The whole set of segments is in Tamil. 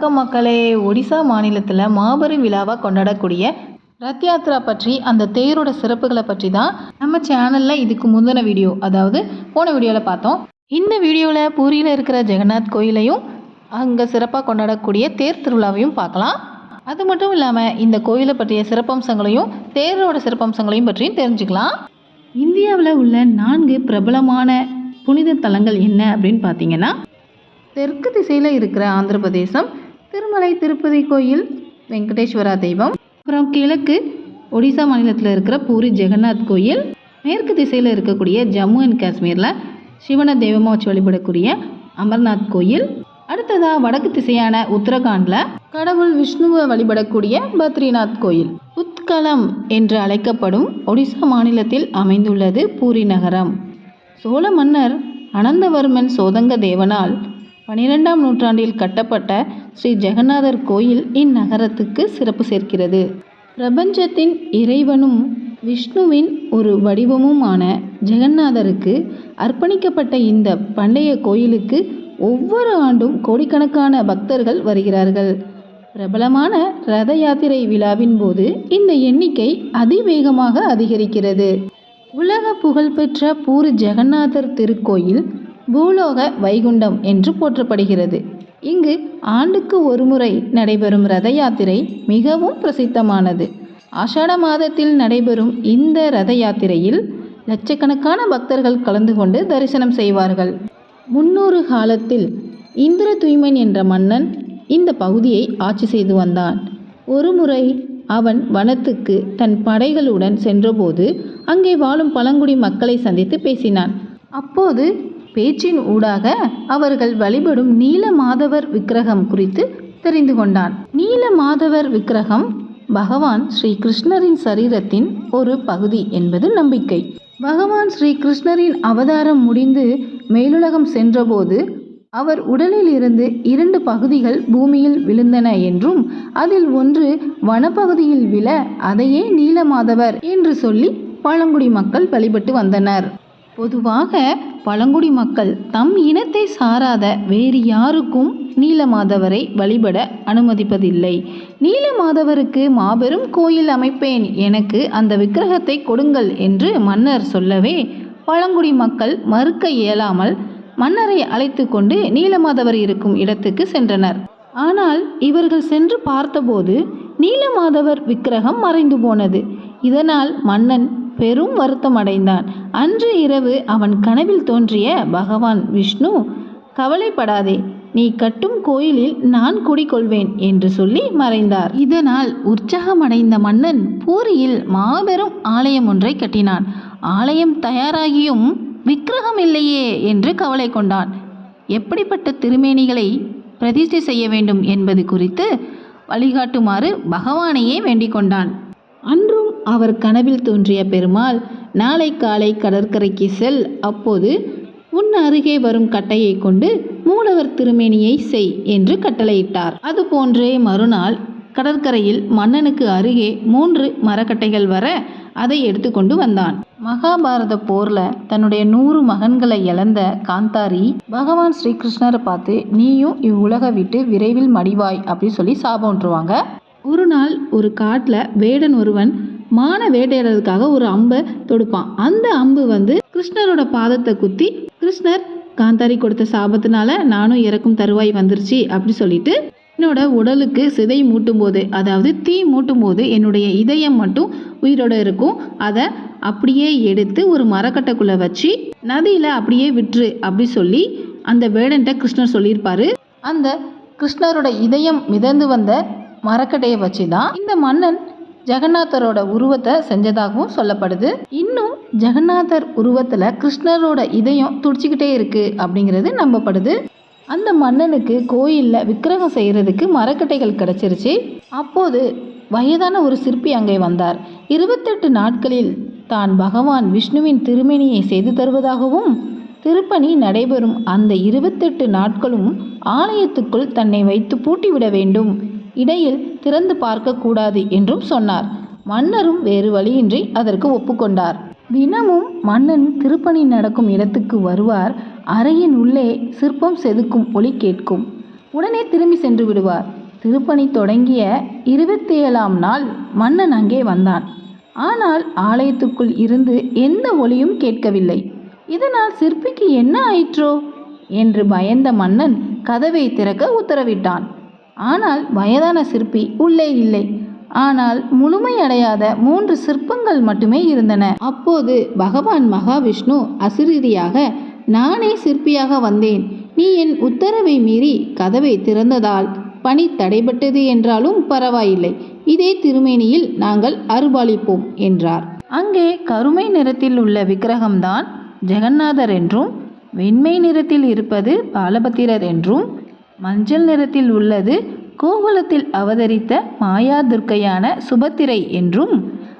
வணக்கம் மக்களே ஒடிசா மாநிலத்தில் மாபெரும் விழாவாக கொண்டாடக்கூடிய ரத் யாத்ரா பற்றி அந்த தேரோட சிறப்புகளை பற்றி தான் நம்ம சேனலில் இதுக்கு முந்தின வீடியோ அதாவது போன வீடியோவில் பார்த்தோம். இந்த வீடியோவில் பூரியில் இருக்கிற ஜெகநாத் கோயிலையும் அங்கே சிறப்பாக கொண்டாடக்கூடிய தேர் திருவிழாவையும் பார்க்கலாம். அது மட்டும் இல்லாமல் இந்த கோயிலை பற்றிய சிறப்பம்சங்களையும் தேரோட சிறப்பம்சங்களையும் பற்றியும் தெரிஞ்சுக்கலாம். இந்தியாவில் உள்ள நான்கு பிரபலமான புனித தலங்கள் என்ன அப்படின்னு பார்த்தீங்கன்னா தெற்கு திசையில் இருக்கிற ஆந்திர பிரதேசம் திருமலை திருப்பதி கோயில் வெங்கடேஸ்வரா தெய்வம். அப்புறம் கிழக்கு ஒடிசா மாநிலத்தில் இருக்கிற பூரி ஜெகநாத் கோயில். மேற்கு திசையில் இருக்கக்கூடிய ஜம்மு அண்ட் காஷ்மீரில் சிவனை தெய்வமாக வச்சு வழிபடக்கூடிய அமர்நாத் கோயில். அடுத்ததாக வடக்கு திசையான உத்தரகாண்டில் கடவுள் விஷ்ணுவை வழிபடக்கூடிய பத்ரிநாத் கோயில். உத்கலம் என்று அழைக்கப்படும் ஒடிசா மாநிலத்தில் அமைந்துள்ளது பூரி நகரம். சோழ மன்னர் அனந்தவர்மன் சோதங்க தேவனால் பனிரெண்டாம் நூற்றாண்டில் கட்டப்பட்ட ஸ்ரீ ஜெகநாதர் கோயில் இந்நகரத்துக்கு சிறப்பு சேர்க்கிறது. பிரபஞ்சத்தின் இறைவனும் விஷ்ணுவின் ஒரு வடிவமுமான ஜெகநாதருக்கு அர்ப்பணிக்கப்பட்ட இந்த பண்டைய கோயிலுக்கு ஒவ்வொரு ஆண்டும் கோடிக்கணக்கான பக்தர்கள் வருகிறார்கள். பிரபலமான ரத யாத்திரை விழாவின் போது இந்த எண்ணிக்கை அதிவேகமாக அதிகரிக்கிறது. உலக புகழ்பெற்ற பூரி ஜெகநாதர் திருக்கோயில் பூலோக வைகுண்டம் என்று போற்றப்படுகிறது. இங்கு ஆண்டுக்கு ஒருமுறை நடைபெறும் ரத யாத்திரை மிகவும் பிரசித்தமானது. ஆஷாட மாதத்தில் நடைபெறும் இந்த ரத யாத்திரையில் லட்சக்கணக்கான பக்தர்கள் கலந்து கொண்டு தரிசனம் செய்வார்கள். முன்னொரு காலத்தில் இந்திர தூய்மன் என்ற மன்னன் இந்த பகுதியை ஆட்சி செய்து வந்தான். ஒருமுறை அவன் வனத்துக்கு தன் படைகளுடன் சென்றபோது அங்கே வாழும் பழங்குடி மக்களை சந்தித்து பேசினான். அப்போது பேச்சின் ஊடாக அவர்கள் வழிபடும் நீலமாதவர் விக்கிரகம் குறித்து தெரிந்து கொண்டான். நீலமாதவர் விக்கிரகம் பகவான் ஸ்ரீ கிருஷ்ணரின் சரீரத்தின் ஒரு பகுதி என்பது நம்பிக்கை. பகவான் ஸ்ரீ கிருஷ்ணரின் அவதாரம் முடிந்து மேலுலகம் சென்றபோது அவர் உடலில் இருந்து இரண்டு பகுதிகள் பூமியில் விழுந்தன என்றும் அதில் ஒன்று வனப்பகுதியில் விழ அதையே நீலமாதவர் என்று சொல்லி பழங்குடி மக்கள் வழிபட்டு வந்தனர். பொதுவாக பழங்குடி மக்கள் தம் இனத்தை சாராத வேறு யாருக்கும் நீலமாதவரை வழிபட அனுமதிப்பதில்லை. நீலமாதவருக்கு மாபெரும் கோயில் அமைப்பேன் எனக்கு அந்த விக்கிரகத்தை கொடுங்கள் என்று மன்னர் சொல்லவே பழங்குடி மக்கள் மறுக்க இயலாமல் மன்னரை அழைத்து கொண்டு நீலமாதவர் இருக்கும் இடத்துக்கு சென்றனர். ஆனால் இவர்கள் சென்று பார்த்தபோது நீலமாதவர் விக்கிரகம் மறைந்து போனது. இதனால் மன்னன் பெரும் வருத்தம் அடைந்தான். அன்று இரவு அவன் கனவில் தோன்றிய பகவான் விஷ்ணு கவலைப்படாதே நீ கட்டும் கோயிலில் நான் குடிக்கொள்வேன் என்று சொல்லி மறைந்தார். இதனால் உற்சாகமடைந்த மன்னன் பூரியில் மாபெரும் ஆலயம் ஒன்றை கட்டினான். ஆலயம் தயாராகியும் விக்கிரகம் இல்லையே என்று கவலை கொண்டான். எப்படிப்பட்ட திருமேனிகளை பிரதிஷ்டை செய்ய வேண்டும் என்பது குறித்து வழிகாட்டுமாறு பகவானையே வேண்டிக் கொண்டான். அன்றும் அவர் கனவில் தோன்றிய பெருமாள் நாளை காலை கடற்கரைக்கு செல் அப்போது உன் அருகே வரும் கட்டையை கொண்டு மூலவர் திருமேனியை செய் என்று கட்டளையிட்டார். அதுபோன்றே மறுநாள் கடற்கரையில் மன்னனுக்கு அருகே மூன்று மரக்கட்டைகள் வர அதை எடுத்துக்கொண்டு வந்தான். மகாபாரத போர்ல தன்னுடைய நூறு மகன்களை இழந்த காந்தாரி பகவான் ஸ்ரீகிருஷ்ணரை பார்த்து நீயும் இவ்வுலக விட்டு விரைவில் மடிவாய் அப்படின்னு சொல்லி சாபம்ன்றுவாங்க ஒரு நாள் ஒரு காட்டில் வேடன் ஒருவன் மான வேட்டையாடுறதுக்காக ஒரு அம்பை தொடுப்பான். அந்த அம்பு வந்து கிருஷ்ணரோட பாதத்தை குத்தி கிருஷ்ணர் காந்தாரி கொடுத்த சாபத்தினால நானும் இறக்கும் தருவாய் வந்துருச்சு அப்படி சொல்லிட்டு என்னோட உடலுக்கு சிதை மூட்டும் போது அதாவது தீ மூட்டும் போது என்னுடைய இதயம் மட்டும் உயிரோட இருக்கும். அதை அப்படியே எடுத்து ஒரு மரக்கட்டைக்குள்ளே வச்சு நதியில் அப்படியே விட்டுரு அப்படி சொல்லி அந்த வேடன்ட்ட கிருஷ்ணர் சொல்லியிருப்பாரு. அந்த கிருஷ்ணரோட இதயம் மிதந்து வந்த மரக்கட்டையை வச்சு தான் இந்த மன்னன் ஜெகநாதரோட உருவத்தை செஞ்சதாகவும் சொல்லப்படுது. இன்னும் ஜெகநாதர் உருவத்தில் கிருஷ்ணரோட இதயம் துடிச்சிக்கிட்டே இருக்கு அப்படிங்கிறது நம்பப்படுது. அந்த மன்னனுக்கு கோயிலில் விக்கிரகம் செய்கிறதுக்கு மரக்கட்டைகள் கிடச்சிருச்சு. அப்போது வயதான ஒரு சிற்பி அங்கே வந்தார். இருபத்தெட்டு நாட்களில் தான் பகவான் விஷ்ணுவின் திருமணியை செய்து தருவதாகவும் திருப்பணி நடைபெறும் அந்த இருபத்தெட்டு நாட்களும் ஆலயத்துக்குள் தன்னை வைத்து பூட்டிவிட வேண்டும் இடையில் திறந்து பார்க்கக்கூடாது என்றும் சொன்னார். மன்னரும் வேறு வழியின்றி அதற்கு ஒப்புக்கொண்டார். தினமும் மன்னன் திருப்பணி நடக்கும் இடத்துக்கு வருவார். அறையின் உள்ளே சிற்பம் செதுக்கும் ஒளி கேட்கும். உடனே திரும்பி சென்று விடுவார். திருப்பணி தொடங்கிய இருபத்தி ஏழாம் நாள் மன்னன் அங்கே வந்தான். ஆனால் ஆலயத்துக்குள் இருந்து எந்த ஒளியும் கேட்கவில்லை. இதனால் சிற்பிக்கு என்ன ஆயிற்றோ? என்று பயந்த மன்னன் கதவை திறக்க உத்தரவிட்டான். ஆனால் வயதான சிற்பி உள்ளே இல்லை. ஆனால் முழுமையடையாத மூன்று சிற்பங்கள் மட்டுமே இருந்தன. அப்போது பகவான் மகாவிஷ்ணு அசிரீதியாக நானே சிற்பியாக வந்தேன். நீ என் உத்தரவை மீறி கதவை திறந்ததால் பணி தடைபட்டது என்றாலும் பரவாயில்லை. இதே திருமேனியில் நாங்கள் அருபாலிப்போம் என்றார். அங்கே கருமை நிறத்தில் உள்ள விக்கிரகம்தான் ஜெகநாதர் என்றும் வெண்மை நிறத்தில் இருப்பது பாலபத்திரர் என்றும் மஞ்சள் நிறத்தில் உள்ளது. கோகுலத்தில் அவதரித்த மாயா துர்க்கையான சுபத்திரை என்றும்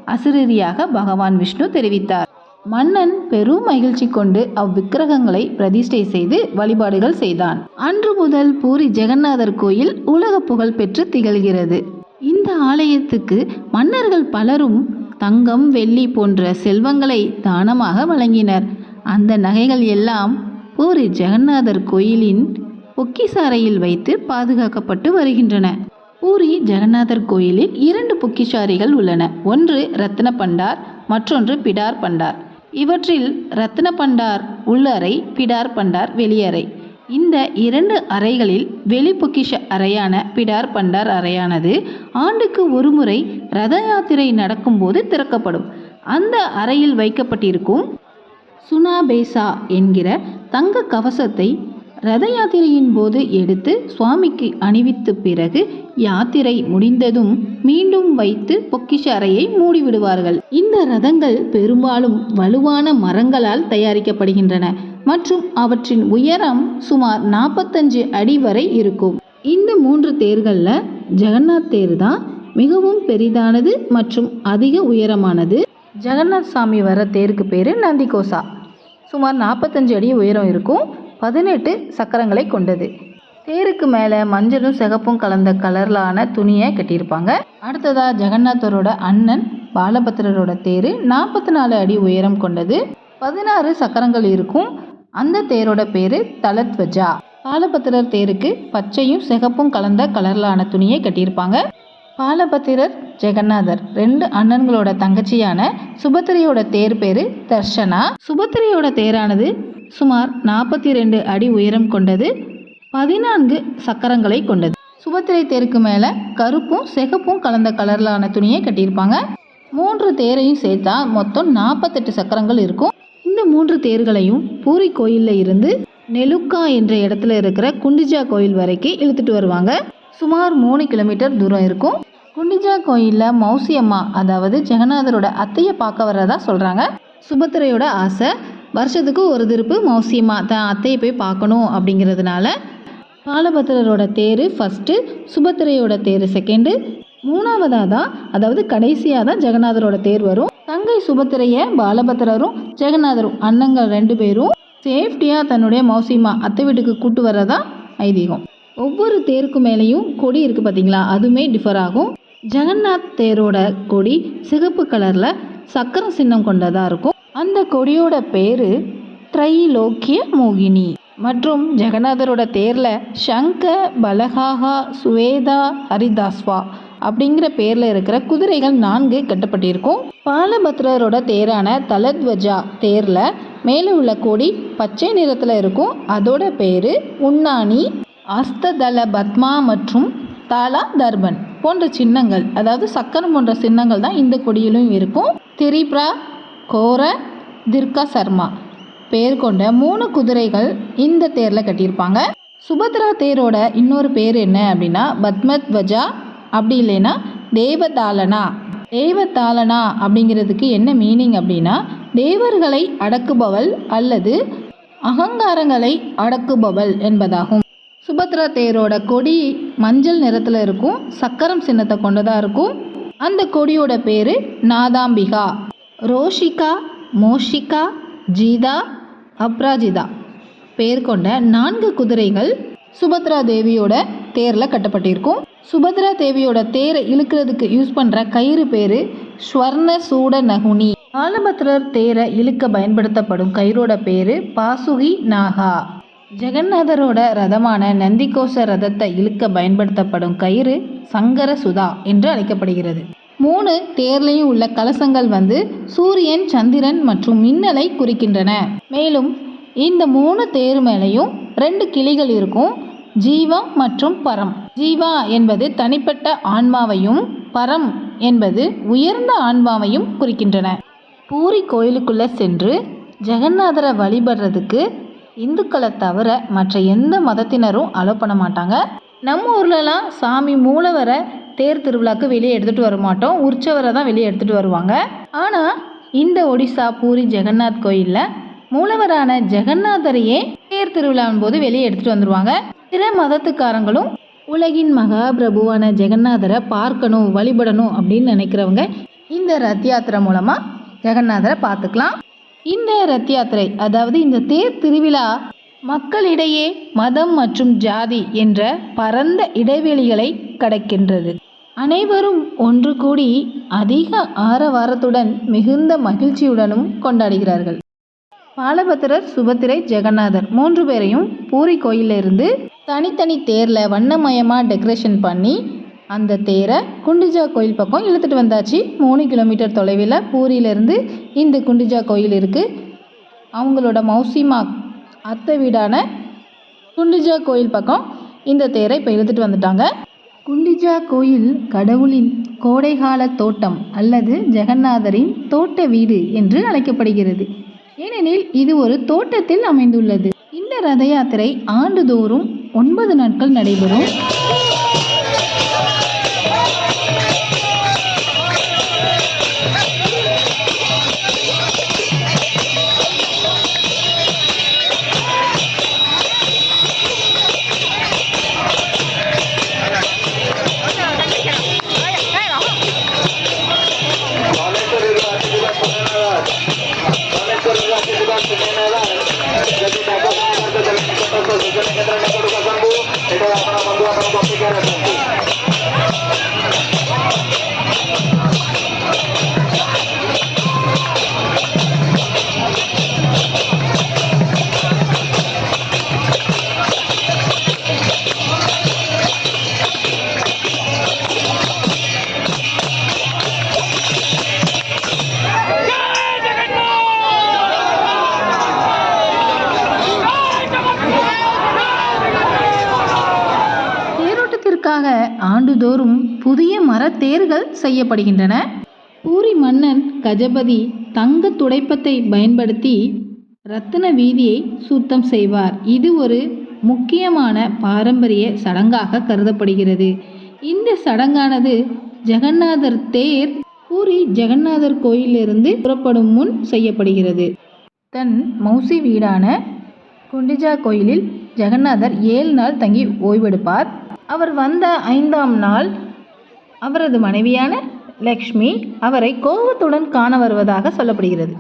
அசிரீரியாக பகவான் விஷ்ணு தெரிவித்தார். மன்னன் பெரும் மகிழ்ச்சி கொண்டு அவ்விக்கிரகங்களை பிரதிஷ்டை செய்து வழிபாடுகள் செய்தான். அன்று முதல் பூரி ஜெகநாதர் கோயில் உலக புகழ் பெற்று திகழ்கிறது. இந்த ஆலயத்துக்கு மன்னர்கள் பலரும் தங்கம் வெள்ளி போன்ற செல்வங்களை தானமாக வழங்கினர். அந்த நகைகள் எல்லாம் பூரி ஜெகநாதர் கோயிலின் பொக்கிசாரையில் வைத்து பாதுகாக்கப்பட்டு வருகின்றன. பூரி ஜெகநாதர் கோயிலில் இரண்டு பொக்கிஷாரிகள் உள்ளன. ஒன்று ரத்ன பண்டார் மற்றொன்று பிடார் பண்டார். இவற்றில் ரத்ன பண்டார் உள்ளறை பிடார் பண்டார் வெளியறை. இந்த இரண்டு அறைகளில் வெளி பொக்கிஷ அறையான பிடார் பண்டார் அறையானது ஆண்டுக்கு ஒருமுறை ரத யாத்திரை நடக்கும்போது திறக்கப்படும். அந்த அறையில் வைக்கப்பட்டிருக்கும் சுனாபேசா என்கிற தங்க கவசத்தை ரத யாத்திரையின் போது எடுத்து சுவாமிக்கு அணிவித்த பிறகு யாத்திரை முடிந்ததும் மீண்டும் வைத்து பொக்கிஷ அறையை மூடிவிடுவார்கள். இந்த ரதங்கள் பெரும்பாலும் வலுவான மரங்களால் தயாரிக்கப்படுகின்றன மற்றும் அவற்றின் உயரம் சுமார் நாற்பத்தஞ்சு அடி வரை இருக்கும். இந்த மூன்று தேர்களில் ஜெகநாத் தேர் தான் மிகவும் பெரிதானது மற்றும் அதிக உயரமானது. ஜெகநாத் சாமி வர தேருக்கு பேர் நந்திகோசா. சுமார் நாற்பத்தஞ்சு அடி உயரம் இருக்கும். பதினெட்டு சக்கரங்களை கொண்டது. தேருக்கு மேலே மஞ்சளும் சிகப்பும் கலந்த கலர்லான துணியை கட்டியிருப்பாங்க. அடுத்ததா ஜெகநாதரோட அண்ணன் பாலபத்திரரோட தேர் நாற்பத்தி நாலு அடி உயரம் கொண்டது. பதினாறு சக்கரங்கள் இருக்கும். அந்த தேரோட பேர் தலத்வஜா. பாலபத்திரர் தேருக்கு பச்சையும் சிகப்பும் கலந்த கலர்லான துணியை கட்டியிருப்பாங்க. பாலபத்திரர் ஜெகநாதர் ரெண்டு அண்ணன்களோட தங்கச்சியான சுபத்திரையோட தேர் பேரு தர்ஷனா. சுபத்திரையோட தேரானது சுமார் நாற்பத்தி ரெண்டு அடி உயரம் கொண்டது பதினான்கு சக்கரங்களை கொண்டது. சுபத்திரை தேருக்கு மேலே கருப்பும் சிகப்பும் கலந்த கலர்லான துணியை கட்டியிருப்பாங்க. மூன்று தேரையும் சேர்த்தா மொத்தம் நாற்பத்தெட்டு சக்கரங்கள் இருக்கும். இந்த மூன்று தேர்களையும் பூரி கோயிலில் இருந்து நெலுக்கா என்ற இடத்துல இருக்கிற குண்டிஜா கோயில் வரைக்கும் இழுத்துட்டு வருவாங்க. சுமார் மூணு கிலோமீட்டர் தூரம் இருக்கும். குண்டிஜா கோயிலில் மௌசி அம்மா அதாவது ஜெகநாதரோட அத்தையை பார்க்க வர்றதா சொல்கிறாங்க சுபத்திரையோட ஆசை வருஷத்துக்கு ஒரு திருப்பு மௌசியம்மா தான் அத்தையை போய் பார்க்கணும் அப்படிங்கிறதுனால பாலபத்திரரோட தேர் ஃபஸ்ட்டு சுபத்திரையோட தேர் செகண்டு மூணாவதாக தான் அதாவது கடைசியாக தான் ஜெகநாதரோட தேர் வரும். தங்கை சுபத்திரையை பாலபத்திரரும் ஜெகநாதரும் அண்ணங்கள் ரெண்டு பேரும் சேஃப்டியாக தன்னுடைய மௌசிமா அத்தை வீட்டுக்கு கூட்டு வரதா ஐதீகம். ஒவ்வொரு தேருக்கு மேலேயும் கொடி இருக்குது பார்த்தீங்களா அதுவுமே டிஃபர் ஆகும். ஜெகநாத் தேரோட கொடி சிகப்பு கலரில் சக்கரம் சின்னம் கொண்டதாக இருக்கும். அந்த கொடியோட பேர் த்ரைலோக்கிய மோகினி. மற்றும் ஜெகநாதரோட தேரில் சங்க பலகாகா சுவேதா ஹரிதாஸ்வா அப்படிங்கிற பேரில் இருக்கிற குதிரைகள் நான்கு கட்டப்பட்டிருக்கும். பாலபத்ரரோட தேரான தலத்வஜா தேரில் மேலே உள்ள கொடி பச்சை நிறத்தில் இருக்கும். அதோட பேர் உண்ணாணி அஸ்ததல பத்மா மற்றும் தாலா தர்பன் போன்ற சின்னங்கள் அதாவது சக்கரம் போன்ற சின்னங்கள் தான் இந்த கொடியிலும் இருக்கும். திரிப்ரா கோர திர்கா சர்மா. பேர் கொண்ட மூணு குதிரைகள் இந்த தேரில் கட்டியிருப்பாங்க. சுபத்ரா தேரோட இன்னொரு பேர் என்ன அப்படின்னா பத்மத்வஜா அப்படி இல்லைன்னா தேவதாலனா தேவதாலனா அப்படிங்கிறதுக்கு என்ன மீனிங் அப்படின்னா தேவர்களை அடக்குபவள் அல்லது அகங்காரங்களை அடக்குபவள் என்பதாகும். சுபத்ரா தேரோட கொடி மஞ்சள் நிறத்தில் இருக்கும் சக்கரம் சின்னத்தை கொண்டதாக இருக்கும். அந்த கொடியோட பேர் நாதாம்பிகா. ரோஷிகா மோஷிகா ஜீதா அப்ராஜிதா. பேர் கொண்ட நான்கு குதிரைகள் சுபத்ரா தேவியோட தேரில் கட்டப்பட்டிருக்கும். சுபத்ரா தேவியோட தேரை இழுக்கிறதுக்கு யூஸ் பண்ணுற கயிறு பேர் ஸ்வர்ண சூட நகுனி ஆலபத்ரர் தேரை இழுக்க பயன்படுத்தப்படும் கயிறோட பேர் பாசுகி நாகா. ஜெகநாதரோட ரதமான நந்திகோச ரதத்தை இழுக்க பயன்படுத்தப்படும் கயிறு சங்கர சுதா என்று அழைக்கப்படுகிறது. மூணு தேர்லையும் உள்ள கலசங்கள் வந்து சூரியன் சந்திரன் மற்றும் மின்னலை குறிக்கின்றன. மேலும் இந்த மூணு தேர் மேலேயும் ரெண்டு கிளிகள் இருக்கும். ஜீவா மற்றும் பரம். ஜீவா என்பது தனிப்பட்ட ஆன்மாவையும் பரம் என்பது உயர்ந்த ஆன்மாவையும் குறிக்கின்றன. பூரி கோயிலுக்குள்ளே சென்று ஜெகநாதரை வழிபடுறதுக்கு இந்துக்களை தவிர மற்ற எந்த மதத்தினரும் அலோ பண்ண மாட்டாங்க. நம்ம ஊர்லலாம் சாமி மூலவரை தேர் திருவிழாக்கு வெளியே எடுத்துகிட்டு வர மாட்டோம். உற்சவரை தான் வெளியே எடுத்துகிட்டு வருவாங்க. ஆனால் இந்த ஒடிசா பூரி ஜெகநாத் கோயிலில் மூலவரான ஜெகநாதரையே தேர் திருவிழாவின் போது வெளியே எடுத்துகிட்டு வந்துடுவாங்க பிற மதத்துக்காரங்களும் உலகின் மகாபிரபுவான ஜெகநாதரை பார்க்கணும் வழிபடணும் அப்படின்னு நினைக்கிறவங்க இந்த ரத் யாத்திரை மூலமாக ஜெகநாதரை பார்த்துக்கலாம். இந்த ரத் யாத்திரை அதாவது இந்த தேர் திருவிழா மக்களிடையே மதம் மற்றும் ஜாதி என்ற பரந்த இடைவெளிகளை கடக்கின்றது. அனைவரும் ஒன்று கூடி அதிக ஆரவாரத்துடன் மிகுந்த மகிழ்ச்சியுடனும் கொண்டாடுகிறார்கள். பாலபத்திரர் சுபத்திரை ஜெகநாதர் மூன்று பேரையும் பூரி கோயிலிருந்து தனித்தனி தேரில் வண்ணமயமாக டெக்கரேஷன் பண்ணி அந்த தேரை குண்டிஜா கோயில் பக்கம் இழுத்துட்டு வந்தாச்சு. மூணு கிலோமீட்டர் தொலைவில் பூரியிலேருந்து இந்த குண்டிஜா கோயில் இருக்குது அவங்களோட மௌசிமா அத்தை வீடான குண்டிஜா கோயில் பக்கம் இந்த தேரை இப்போ இழுத்துட்டு வந்துட்டாங்க. குண்டிஜா கோயில் கடவுளின் கோடைகால தோட்டம் அல்லது ஜெகநாதரின் தோட்ட வீடு என்று அழைக்கப்படுகிறது. ஏனெனில் இது ஒரு தோட்டத்தில் அமைந்துள்ளது. இந்த ரத யாத்திரை ஆண்டுதோறும் ஒன்பது நாட்கள் நடைபெறும். மரத்தேர்கள் செய்யப்படுகின்றன. பூரி மன்னன் கஜபதி தங்க துடைப்பத்தை பயன்படுத்தி ரத்தின வீதியை சுத்தம் செய்வார். இது ஒரு முக்கியமான பாரம்பரிய சடங்காக கருதப்படுகிறது. இந்த சடங்கானது ஜெகநாதர் தேர் பூரி ஜெகநாதர் கோயிலிருந்து புறப்படும் முன் செய்யப்படுகிறது. தன் மௌசி வீடான குண்டிஜா கோயிலில் ஜெகநாதர் ஏழு நாள் தங்கி ஓய்வெடுப்பார். அவர் வந்த ஐந்தாம் நாள் அவரது மனைவியான லக்ஷ்மி அவரை கோபத்துடன் காண வருவதாக சொல்லப்படுகிறது.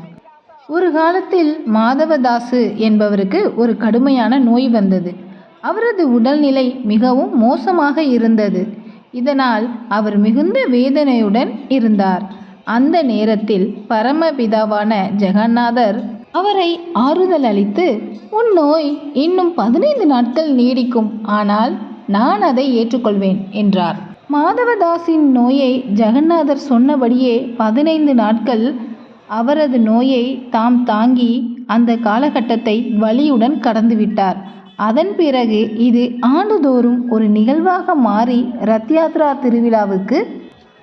ஒரு காலத்தில் மாதவதாசு என்பவருக்கு ஒரு கடுமையான நோய் வந்தது. அவரது உடல்நிலை மிகவும் மோசமாக இருந்தது. இதனால் அவர் மிகுந்த வேதனையுடன் இருந்தார். அந்த நேரத்தில் பரமபிதாவான ஜெகநாதர் அவரை ஆறுதல் அளித்து உன் நோய் இன்னும் பதினைந்து நாட்கள் நீடிக்கும் ஆனால் நான் அதை ஏற்றுக்கொள்வேன் என்றார். மாதவதாஸின் நோயை ஜெகநாதர் சொன்னபடியே பதினைந்து நாட்கள் அவரது நோயை தாம் தாங்கி அந்த காலகட்டத்தை வலியுடன் கடந்துவிட்டார். அதன் பிறகு இது ஆண்டுதோறும் ஒரு நிகழ்வாக மாறி ரத் யாத்ரா திருவிழாவுக்கு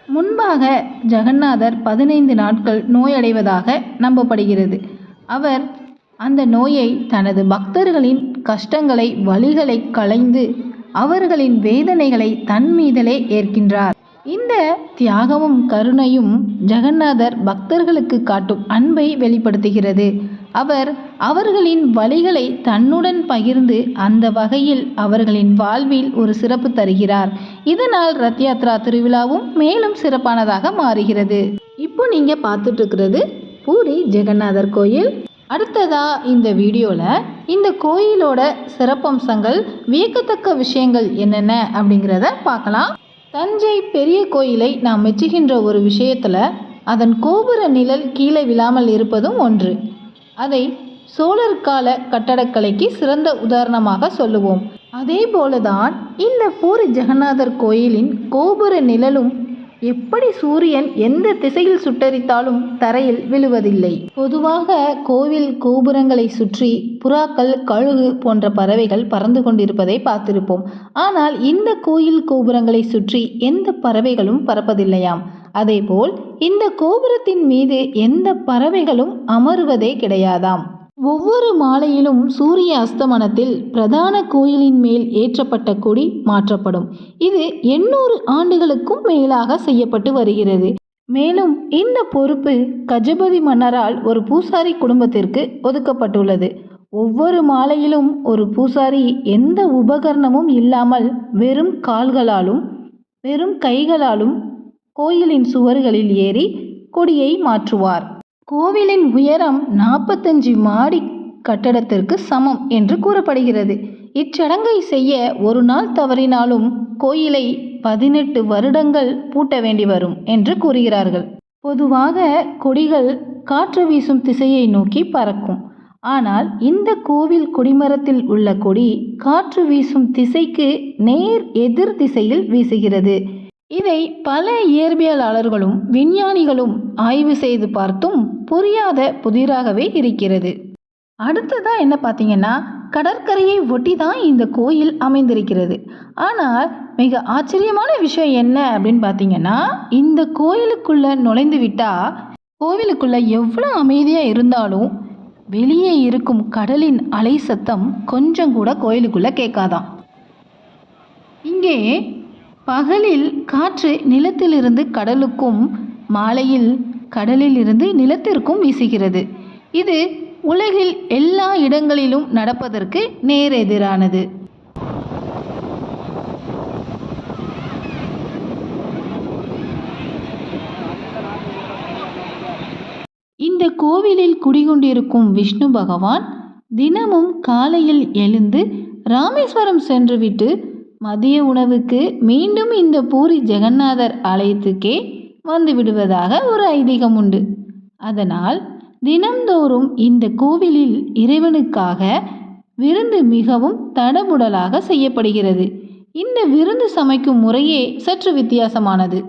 முன்பாக ஜெகநாதர் பதினைந்து நாட்கள் நோயடைவதாக நம்பப்படுகிறது. அவர் அந்த நோயை தனது பக்தர்களின் கஷ்டங்களை வழிகளை களைந்து அவர்களின் வேதனைகளை தன் மீதலே ஏற்கின்றார். இந்த தியாகமும் கருணையும் ஜெகநாதர் பக்தர்களுக்கு காட்டும் அன்பை வெளிப்படுத்துகிறது. அவர் அவர்களின் வழிகளை தன்னுடன் பகிர்ந்து அந்த வகையில் அவர்களின் வாழ்வில் ஒரு சிறப்பு தருகிறார். இதனால் ரத் யாத்ரா திருவிழாவும் மேலும் சிறப்பானதாக மாறுகிறது. இப்போ நீங்க பார்த்துட்டு இருக்கிறது பூரி ஜெகநாதர் கோயில். அடுத்ததாக இந்த வீடியோவில் இந்த கோயிலோட சிறப்பம்சங்கள் வியக்கத்தக்க விஷயங்கள் என்னென்ன அப்படிங்கிறத பார்க்கலாம். தஞ்சை பெரிய கோயிலை நாம் மெச்சுகின்ற ஒரு விஷயத்தில் அதன் கோபுர நிழல் கீழே விழாமல் இருப்பதும் ஒன்று. அதை சோழர் கால கட்டடக்கலைக்கு சிறந்த உதாரணமாக சொல்லுவோம். அதே போலதான் இந்த பூரி ஜெகநாதர் கோயிலின் கோபுர நிழலும் எப்படி சூரியன் எந்த திசையில் சுட்டரித்தாலும் தரையில் விழுவதில்லை. பொதுவாக கோவில் கோபுரங்களை சுற்றி புறாக்கள் கழுகு போன்ற பறவைகள் பறந்து கொண்டிருப்பதை பார்த்திருப்போம். ஆனால் இந்த கோயில் கோபுரங்களை சுற்றி எந்த பறவைகளும் பறப்பதில்லையாம். அதேபோல் இந்த கோபுரத்தின் மீது எந்த பறவைகளும் அமருவதே கிடையாதாம். ஒவ்வொரு மாலையிலும் சூரிய அஸ்தமனத்தில் பிரதான கோயிலின் மேல் ஏற்றப்பட்ட கொடி மாற்றப்படும். இது எண்ணூறு ஆண்டுகளுக்கும் மேலாக செய்யப்பட்டு வருகிறது. மேலும் இந்த பொறுப்பு கஜபதி மன்னரால் ஒரு பூசாரி குடும்பத்திற்கு ஒதுக்கப்பட்டுள்ளது. ஒவ்வொரு மாலையிலும் ஒரு பூசாரி எந்த உபகரணமும் இல்லாமல் வெறும் கால்களாலும் வெறும் கைகளாலும் கோயிலின் சுவர்களில் ஏறி கொடியை மாற்றுவார். கோவிலின் உயரம் நாற்பத்தஞ்சு மாடி கட்டடத்திற்கு சமம் என்று கூறப்படுகிறது. இச்சடங்கை செய்ய ஒரு நாள் தவறினாலும் கோயிலை பதினெட்டு வருடங்கள் பூட்ட வேண்டி வரும் என்று கூறுகிறார்கள். பொதுவாக கொடிகள் காற்று வீசும் திசையை நோக்கி பறக்கும். ஆனால் இந்த கோவில் கொடிமரத்தில் உள்ள கொடி காற்று வீசும் திசைக்கு நேர் எதிர் திசையில் வீசுகிறது. இதை பல இயற்பியலாளர்களும் விஞ்ஞானிகளும் ஆய்வு செய்து பார்த்தும் புரியாத புதிராகவே இருக்கிறது. அடுத்ததா என்ன பார்த்தீங்கன்னா கடற்கரையை ஒட்டி தான் இந்த கோயில் அமைந்திருக்கிறது. ஆனால் மிக ஆச்சரியமான விஷயம் என்ன அப்படின்னு பார்த்தீங்கன்னா இந்த கோயிலுக்குள்ள நுழைந்து விட்டா கோவிலுக்குள்ள எவ்வளோ அமைதியாக இருந்தாலும் வெளியே இருக்கும் கடலின் அலை சத்தம் கொஞ்சம் கூட கோயிலுக்குள்ள கேட்காதாம் இங்கே பகலில் காற்று நிலத்திலிருந்து கடலுக்கும் மாலையில் கடலில் இருந்து நிலத்திற்கும் வீசுகிறது. இது உலகில் எல்லா இடங்களிலும் நடப்பதற்கு நேரெதிரானது. இந்த கோவிலில் குடிகொண்டிருக்கும் விஷ்ணு பகவான் தினமும் காலையில் எழுந்து ராமேஸ்வரம் சென்றுவிட்டு மதிய உணவுக்கு மீண்டும் இந்த பூரி ஜெகநாதர் ஆலயத்துக்கே வந்து விடுவதாக ஒரு ஐதீகம் உண்டு. அதனால் தினம்தோறும் இந்த கோவிலில் இறைவனுக்காக விருந்து மிகவும் தடபுடலாக செய்யப்படுகிறது. இந்த விருந்து சமைக்கும் முறையே சற்று வித்தியாசமானது.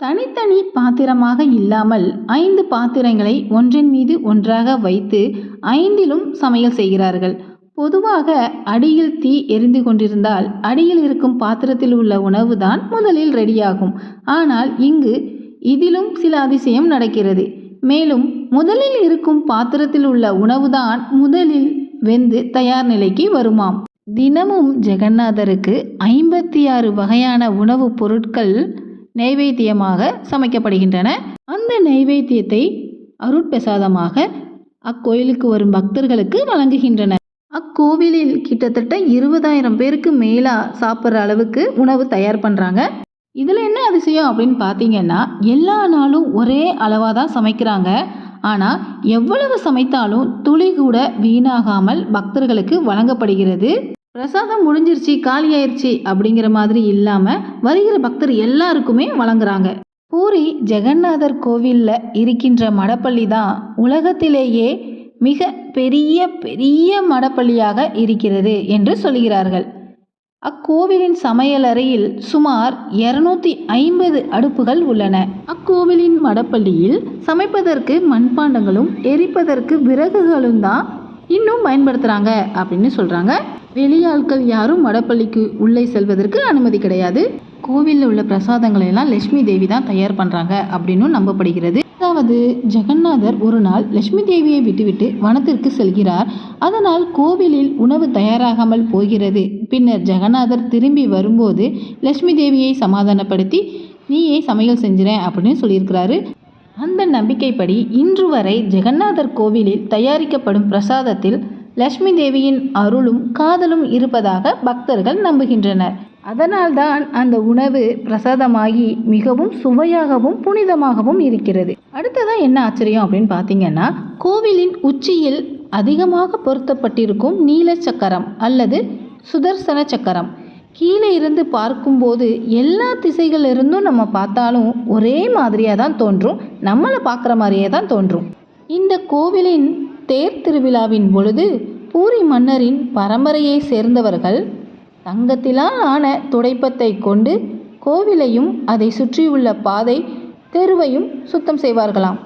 தனித்தனி பாத்திரமாக இல்லாமல் ஐந்து பாத்திரங்களை ஒன்றின் மீது ஒன்றாக வைத்து ஐந்திலும் சமையல் செய்கிறார்கள். பொதுவாக அடியில் தீ எரிந்து கொண்டிருந்தால் அடியில் இருக்கும் பாத்திரத்தில் உள்ள உணவு தான் முதலில் ரெடியாகும். ஆனால் இங்கு இதிலும் சில அதிசயம் நடக்கிறது. மேலும் முதலில் இருக்கும் பாத்திரத்தில் உள்ள உணவுதான் முதலில் வெந்து தயார் நிலைக்கு வருமாம். தினமும் ஜெகநாதருக்கு ஐம்பத்தி ஆறு வகையான உணவுப் பொருட்கள் நைவேத்தியமாக சமைக்கப்படுகின்றன. அந்த நைவேத்தியத்தை அருட்பிரசாதமாக அக்கோயிலுக்கு வரும் பக்தர்களுக்கு வழங்குகின்றனர். அக்கோவிலில் கிட்டத்தட்ட இருபதாயிரம் பேருக்கு மேலாக சாப்பிட்ற அளவுக்கு உணவு தயார் பண்ணுறாங்க இதில் என்ன அதிசயம் அப்படின்னு பார்த்தீங்கன்னா எல்லா நாளும் ஒரே அளவாக தான் சமைக்கிறாங்க. ஆனால் எவ்வளவு சமைத்தாலும் துளி கூட வீணாகாமல் பக்தர்களுக்கு வழங்கப்படுகிறது. பிரசாதம் முடிஞ்சிருச்சு காலியாயிருச்சு அப்படிங்கிற மாதிரி இல்லாமல் வருகிற பக்தர் எல்லாருக்குமே வழங்குறாங்க. பூரி ஜெகநாதர் கோவிலில் இருக்கின்ற மடப்பள்ளி தான் உலகத்திலேயே மிக பெரிய பெரிய மடப்பள்ளியாக இருக்கிறது என்று சொல்கிறார்கள். அக்கோவிலின் சமையலறையில் சுமார் இருநூத்தி ஐம்பது அடுப்புகள் உள்ளன. அக்கோவிலின் மடப்பள்ளியில் சமைப்பதற்கு மண்பாண்டங்களும் எரிப்பதற்கு விறகுகளும் தான் இன்னும் பயன்படுத்துகிறாங்க அப்படின்னு சொல்கிறாங்க வெளியாட்கள் யாரும் மடப்பள்ளிக்கு உள்ளே செல்வதற்கு அனுமதி கிடையாது. கோவிலில் உள்ள பிரசாதங்களை எல்லாம் லட்சுமி தேவி தான் தயார் பண்ணுறாங்க அப்படின்னும் நம்பப்படுகிறது. அதாவது ஜெகநாதர் ஒரு நாள் லட்சுமி தேவியை விட்டுவிட்டு வனத்திற்கு செல்கிறார். அதனால் கோவிலில் உணவு தயாராகாமல் போகிறது. பின்னர் ஜெகநாதர் திரும்பி வரும்போது லட்சுமி தேவியை சமாதானப்படுத்தி நீயே சமையல் செஞ்சுறேன் அப்படின்னு சொல்லியிருக்கிறாரு. அந்த நம்பிக்கைப்படி இன்று வரை ஜெகநாதர் கோவிலில் தயாரிக்கப்படும் பிரசாதத்தில் லட்சுமி தேவியின் அருளும் காதலும் இருப்பதாக பக்தர்கள் நம்புகின்றனர். அதனால்தான் அந்த உணவு பிரசாதமாகி மிகவும் சுவையாகவும் புனிதமாகவும் இருக்கிறது. அடுத்ததான் என்ன ஆச்சரியம் அப்படின்னு பார்த்தீங்கன்னா கோவிலின் உச்சியில் அதிகமாக பொருத்தப்பட்டிருக்கும் நீல சக்கரம் அல்லது சுதர்சன சக்கரம். கீழே இருந்து பார்க்கும்போது எல்லா திசைகளிலிருந்தும் நம்ம பார்த்தாலும் ஒரே மாதிரியாக தான் தோன்றும். நம்மளை பார்க்குற மாதிரியே தான் தோன்றும். இந்த கோவிலின் தேர் திருவிழாவின் பொழுது பூரி மன்னரின் பரம்பரையை சேர்ந்தவர்கள் தங்கத்திலால் ஆன துடைப்பத்தை கொண்டு கோவிலையும் அதை சுற்றியுள்ள பாதை தெருவையும் சுத்தம் செய்வார்களாம்.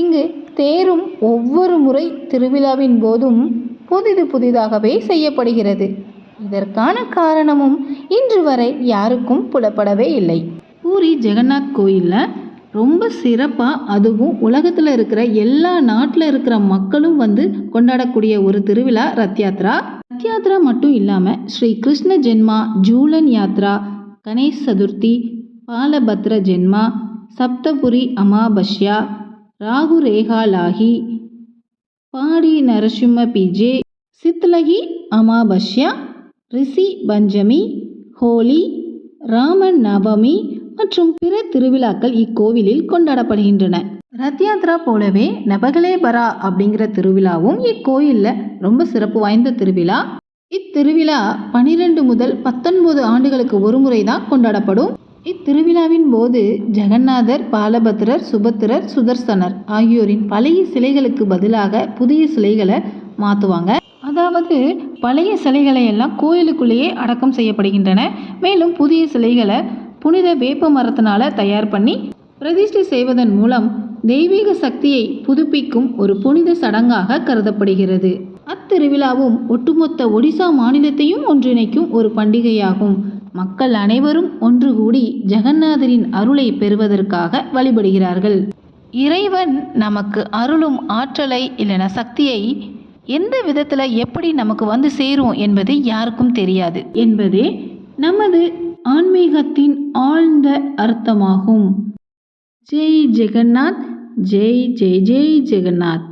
இங்கு தேரும் ஒவ்வொரு முறை திருவிழாவின் போதும் புதிது புதிதாகவே செய்யப்படுகிறது. இதற்கான காரணமும் இன்று வரை யாருக்கும் புலப்படவே இல்லை. பூரி ஜெகநாத் கோயிலில் ரொம்ப சிறப்பாக அதுவும் உலகத்தில் இருக்கிற எல்லா நாட்டில் இருக்கிற மக்களும் வந்து கொண்டாடக்கூடிய ஒரு திருவிழா ரத் யாத்ரா ரத் யாத்ரா மட்டும் இல்லாமல் ஸ்ரீ கிருஷ்ண ஜென்மா ஜூலன் யாத்ரா கணேஷ் சதுர்த்தி பாலபத்ர ஜென்மா சப்தபுரி அமாபஷ்யா ராகு ரேகாலாகி பாடி நரசிம்ம பிஜே சித்லகி அமாபஷ்யா ரிஷி பஞ்சமி ஹோலி ராமன் நவமி மற்றும் பிற திருவிழாக்கள் இக்கோவிலில் கொண்டாடப்படுகின்றன. ரத் யாத்ரா போலவே நபகலேபரா அப்படிங்கிற திருவிழாவும் இக்கோயிலில் ரொம்ப சிறப்பு வாய்ந்த திருவிழா. இத்திருவிழா பனிரெண்டு முதல் பத்தொன்பது ஆண்டுகளுக்கு ஒரு முறை தான் கொண்டாடப்படும். இத்திருவிழாவின் போது ஜெகநாதர் பாலபத்ரர் சுபத்திரர் சுதர்சனர் ஆகியோரின் பழைய சிலைகளுக்கு பதிலாக புதிய சிலைகளை மாற்றுவாங்க அதாவது பழைய சிலைகளை எல்லாம் கோயிலுக்குள்ளேயே அடக்கம் செய்யப்படுகின்றன. மேலும் புதிய சிலைகளை புனித வேப்ப மரத்தினால தயார் பண்ணி பிரதிஷ்டை செய்வதன் மூலம் தெய்வீக சக்தியை புதுப்பிக்கும் ஒரு புனித சடங்காக கருதப்படுகிறது. அத்திருவிழாவும் ஒட்டுமொத்த ஒடிசா மாநிலத்தையும் ஒன்றிணைக்கும் ஒரு பண்டிகையாகும். மக்கள் அனைவரும் ஒன்று கூடி ஜெகநாதரின் அருளை பெறுவதற்காக வழிபடுகிறார்கள். இறைவன் நமக்கு அருளும் ஆற்றலை இல்லைனா சக்தியை எந்த விதத்தில் எப்படி நமக்கு வந்து சேரும் என்பது யாருக்கும் தெரியாது. என்பதே நமது ஆன்மீகத்தின் ஆழ்ந்த அர்த்தமாகும். ஜெய் ஜெகநாத் ஜெய் ஜெய் ஜெய் ஜெகநாத்.